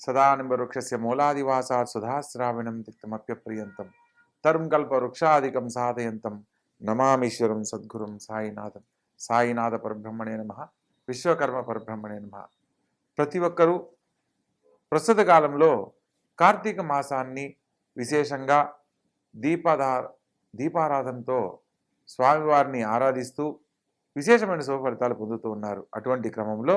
సదానింబవృక్షస్య మూలాదివాసాత్ సుధాశ్రావణం తిక్తమప్యప్రియంతం తరుం కల్పవృక్షాదికం సాధయంతం నమామీశ్వరం సద్గురుం సాయినాథం సాయినాథ పరబ్రహ్మణే నమ విశ్వకర్మ పరబ్రహ్మణే నమ ప్రతి ఒక్కరూ ప్రస్తుత కాలంలో కార్తీక మాసాన్ని విశేషంగా దీపాధా దీపారాధనతో స్వామివారిని ఆరాధిస్తూ విశేషమైన శుభ ఫలితాలు పొందుతూ ఉన్నారు. అటువంటి క్రమంలో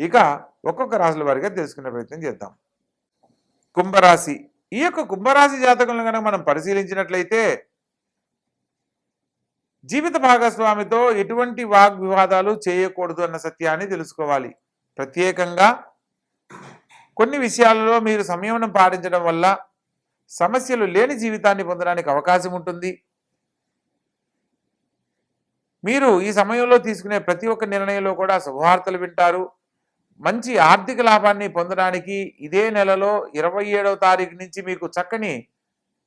ఇక ఒక్కొక్క రాశుల వారిగా తెలుసుకునే ప్రయత్నం చేద్దాం. కుంభరాశి. ఈ యొక్క కుంభరాశి జాతకులను కనుక మనం పరిశీలించినట్లయితే జీవిత భాగస్వామితో ఎటువంటి వాగ్వివాదాలు చేయకూడదు అన్న సత్యాన్ని తెలుసుకోవాలి. ప్రత్యేకంగా కొన్ని విషయాలలో మీరు సంయమనం పాటించడం వల్ల సమస్యలు లేని జీవితాన్ని పొందడానికి అవకాశం ఉంటుంది. మీరు ఈ సమయంలో తీసుకునే ప్రతి ఒక్క నిర్ణయంలో కూడా శుభవార్తలు వింటారు. మంచి ఆర్థిక లాభాన్ని పొందడానికి ఇదే నెలలో ఇరవై ఏడవ తారీఖు నుంచి మీకు చక్కని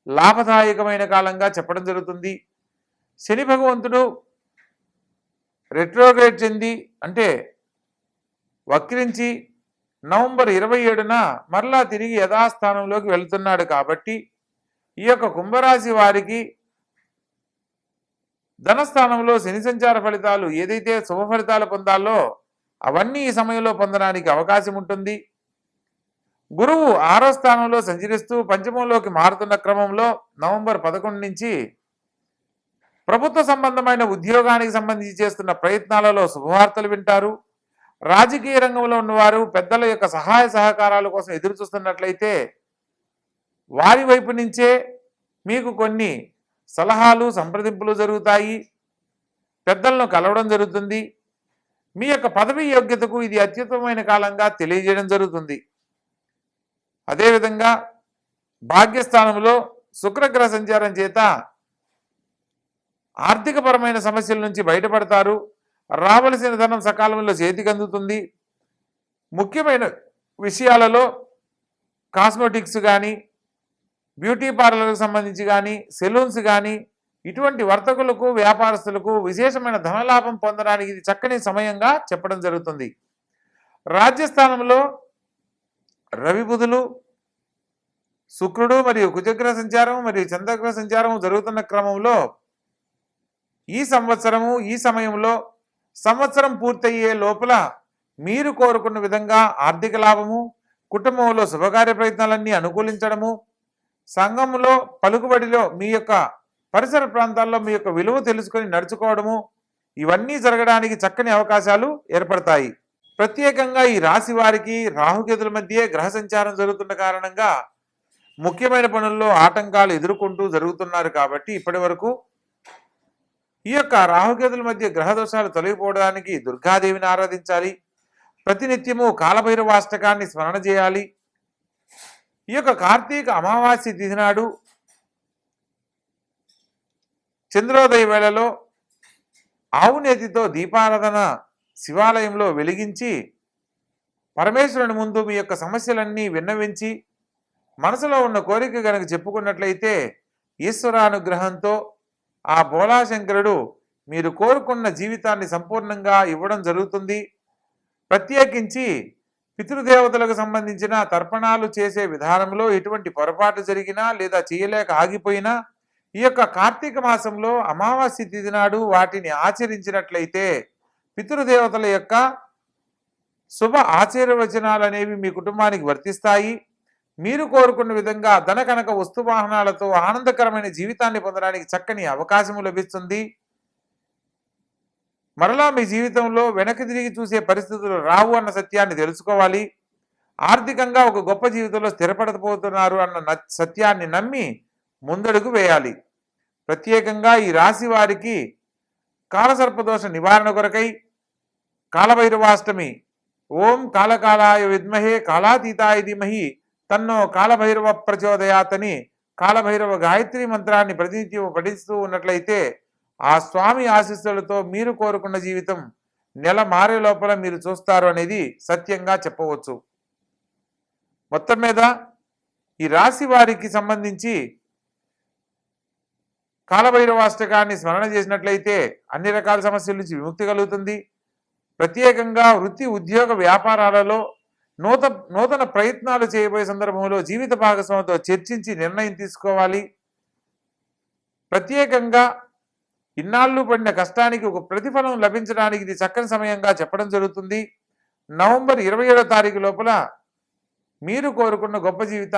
లాభదాయకమైన కాలంగా చెప్పడం జరుగుతుంది. శని భగవంతుడు రెట్రోగ్రేడ్ చెంది అంటే వక్రించి నవంబర్ ఇరవై ఏడున మరలా తిరిగి యథాస్థానంలోకి వెళ్తున్నాడు కాబట్టి ఈ యొక్క కుంభరాశి వారికి ధనస్థానంలో శని సంచార ఫలితాలు ఏదైతే శుభ ఫలితాలు పొందాలో అవన్నీ ఈ సమయంలో పొందడానికి అవకాశం ఉంటుంది. గురువు ఆరో స్థానంలో సంచరిస్తూ పంచమంలోకి మారుతున్న క్రమంలో నవంబర్ పదకొండు నుంచి ప్రభుత్వ సంబంధమైన ఉద్యోగానికి సంబంధించి చేస్తున్న ప్రయత్నాలలో శుభవార్తలు వింటారు. రాజకీయ రంగంలో ఉన్నవారు పెద్దల యొక్క సహాయ సహకారాల కోసం ఎదురు చూస్తున్నట్లయితే వారి వైపు నుంచే మీకు కొన్ని సలహాలు సంప్రదింపులు జరుగుతాయి. పెద్దలను కలవడం జరుగుతుంది. మీ యొక్క పదవి యోగ్యతకు ఇది అత్యుత్తమమైన కాలంగా తెలియజేయడం జరుగుతుంది. అదేవిధంగా భాగ్యస్థానంలో శుక్రగ్రహ సంచారం చేత ఆర్థికపరమైన సమస్యల నుంచి బయటపడతారు. రావలసిన ధనం సకాలంలో చేతికి అందుతుంది. ముఖ్యమైన విషయాలలో కాస్మెటిక్స్ కానీ బ్యూటీ పార్లర్కి సంబంధించి కానీ సెలూన్స్ కానీ ఇటువంటి వర్తకులకు వ్యాపారస్తులకు విశేషమైన ధనలాభం పొందడానికి ఇది చక్కని సమయంగా చెప్పడం జరుగుతుంది. రాజ్యస్థానంలో రవి బుధులు శుక్రుడు మరియు కుజగ్రహ సంచారం మరియు చంద్రగ్రహ సంచారం జరుగుతున్న క్రమంలో ఈ సంవత్సరము ఈ సమయంలో సంవత్సరం పూర్తయ్యే లోపల మీరు కోరుకున్న విధంగా ఆర్థిక లాభము కుటుంబంలో శుభకార్య ప్రయత్నాలన్నీ అనుకూలించడము సంఘంలో పలుకుబడిలో మీ యొక్క పరిసర ప్రాంతాల్లో మీ యొక్క విలువ తెలుసుకొని నడుచుకోవడము ఇవన్నీ జరగడానికి చక్కని అవకాశాలు ఏర్పడతాయి. ప్రత్యేకంగా ఈ రాశి వారికి రాహుకేతుల మధ్య గ్రహ సంచారం జరుగుతున్న కారణంగా ముఖ్యమైన పనుల్లో ఆటంకాలు ఎదుర్కొంటూ జరుగుతున్నారు కాబట్టి ఇప్పటి వరకు ఈ యొక్క రాహుకేతుల మధ్య గ్రహ దోషాలు తొలగిపోవడానికి దుర్గాదేవిని ఆరాధించాలి. ప్రతినిత్యము కాలభైరవాష్టకాన్ని స్మరణ చేయాలి. ఈ యొక్క కార్తీక అమావాస్య తిథి నాడు చంద్రోదయ వేళలో ఆవునేతితో దీపారాధన శివాలయంలో వెలిగించి పరమేశ్వరుని ముందు మీ యొక్క సమస్యలన్నీ విన్నవించి మనసులో ఉన్న కోరిక గనక చెప్పుకున్నట్లయితే ఈశ్వరానుగ్రహంతో ఆ బోలాశంకరుడు మీరు కోరుకున్న జీవితాన్ని సంపూర్ణంగా ఇవ్వడం జరుగుతుంది. ప్రత్యేకించి పితృదేవతలకు సంబంధించిన తర్పణాలు చేసే విధానంలో ఎటువంటి పొరపాటు జరిగినా లేదా చేయలేక ఆగిపోయినా ఈ యొక్క కార్తీక మాసంలో అమావాస్య తిథి నాడు వాటిని ఆచరించినట్లయితే పితృదేవతల యొక్క శుభ ఆశీర్వచనాలు అనేవి మీ కుటుంబానికి వర్తిస్తాయి. మీరు కోరుకున్న విధంగా ధన కనక వస్తు వాహనాలతో ఆనందకరమైన జీవితాన్ని పొందడానికి చక్కని అవకాశం లభిస్తుంది. మరలా మీ జీవితంలో వెనక్కి తిరిగి చూసే పరిస్థితులు రావు అన్న సత్యాన్ని తెలుసుకోవాలి. ఆర్థికంగా ఒక గొప్ప జీవితంలో స్థిరపడకపోతున్నారు అన్న న- సత్యాన్ని నమ్మి ముందడుగు వేయాలి. ప్రత్యేకంగా ఈ రాశి వారికి కాలసర్పదోష నివారణ కొరకై కాలభైరవాష్టమి ఓం కాలకాలాయ విద్మహే కాలాతీతాయ ధీమహి తన్నో కాలభైరవ ప్రచోదయాతని కాలభైరవ గాయత్రి మంత్రాన్ని ప్రతినిత్యం పఠిస్తూ ఉన్నట్లయితే ఆ స్వామి ఆశీస్సులతో మీరు కోరుకున్న జీవితం నెల మారే లోపల మీరు చూస్తారు అనేది సత్యంగా చెప్పవచ్చు. మొత్తం మీద ఈ రాశి వారికి సంబంధించి కాలభైరవాష్టకాన్ని స్మరణ చేసినట్లయితే అన్ని రకాల సమస్యల నుంచి విముక్తి కలుగుతుంది. ప్రత్యేకంగా వృత్తి ఉద్యోగ వ్యాపారాలలో నూత నూతన ప్రయత్నాలు చేయబోయే సందర్భంలో జీవిత భాగస్వామితో చర్చించి నిర్ణయం తీసుకోవాలి. ప్రత్యేకంగా ఇన్నాళ్ళు పడిన కష్టానికి ఒక ప్రతిఫలం లభించడానికి ఇది చక్కని సమయంగా చెప్పడం జరుగుతుంది. నవంబర్ ఇరవై ఏడో తారీఖు లోపల మీరు కోరుకున్న గొప్ప జీవితాన్ని